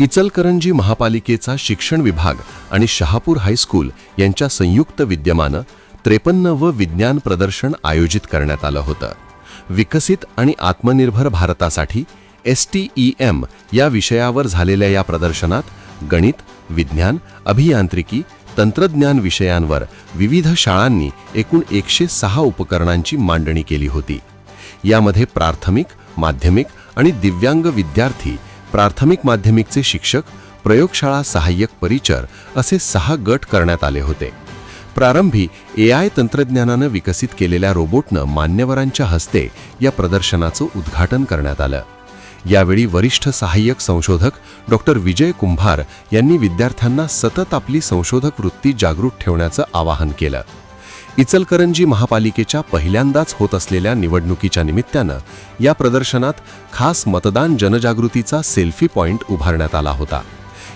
इचलकरंजी महापालिकेचा शिक्षण विभाग आणि शहापूर हायस्कूल यांच्या संयुक्त विद्यमानं त्रेपन्नवं विज्ञान प्रदर्शन आयोजित करण्यात आलं होतं. विकसित आणि आत्मनिर्भर भारतासाठी एस टी ई एम या विषयावर झालेल्या या प्रदर्शनात गणित विज्ञान अभियांत्रिकी तंत्रज्ञान विषयांवर विविध शाळांनी एकूण एकशे सहा उपकरणांची मांडणी केली होती. यामध्ये प्राथमिक माध्यमिक आणि दिव्यांग विद्यार्थी प्राथमिक माध्यमिकचे शिक्षक प्रयोगशाळा सहाय्यक परिचर असे सहा गट करण्यात आले होते. प्रारंभी ए आय तंत्रज्ञानानं विकसित केलेल्या रोबोटनं मान्यवरांच्या हस्ते या प्रदर्शनाचं उद्घाटन करण्यात आलं. यावेळी वरिष्ठ सहाय्यक संशोधक डॉक्टर विजय कुंभार यांनी विद्यार्थ्यांना सतत आपली संशोधक वृत्ती जागृत ठेवण्याचं आवाहन केलं. इचलकरंजी महापालिकेच्या पहिल्यांदाच होत असलेल्या निवडणुकीच्या निमित्तानं या प्रदर्शनात खास मतदान जनजागृतीचा सेल्फी पॉइंट उभारण्यात आला होता.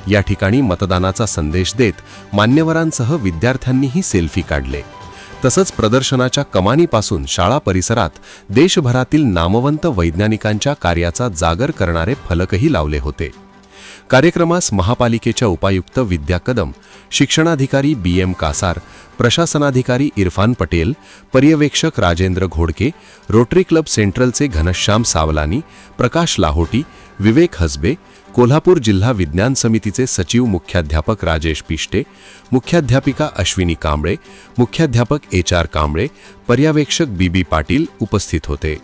या ठिकाणी मतदानाचा संदेश देत मान्यवरांसह विद्यार्थ्यांनीही सेल्फी काढले. तसंच प्रदर्शनाच्या कमानीपासून शाळा परिसरात देशभरातील नामवंत वैज्ञानिकांच्या कार्याचा जागर करणारे फलकही लावले होते. कार्यक्रमास महापालिकेच्या उपायुक्त विद्या कदम शिक्षणाधिकारी बी एम कासार प्रशासनाधिकारी इरफान पटेल पर्यवेक्षक राजेंद्र घोडके रोटरी क्लब सेंट्रलचे घनश्याम सावलानी प्रकाश लाहोटी विवेक हसबे कोल्हापूर जिल्हा विज्ञान समितीचे सचिव मुख्याध्यापक राजेश पिष्टे मुख्याध्यापिका अश्विनी कांबळे मुख्याध्यापक एच आर कांबळे पर्यवेक्षक बी बी पाटील उपस्थित होते.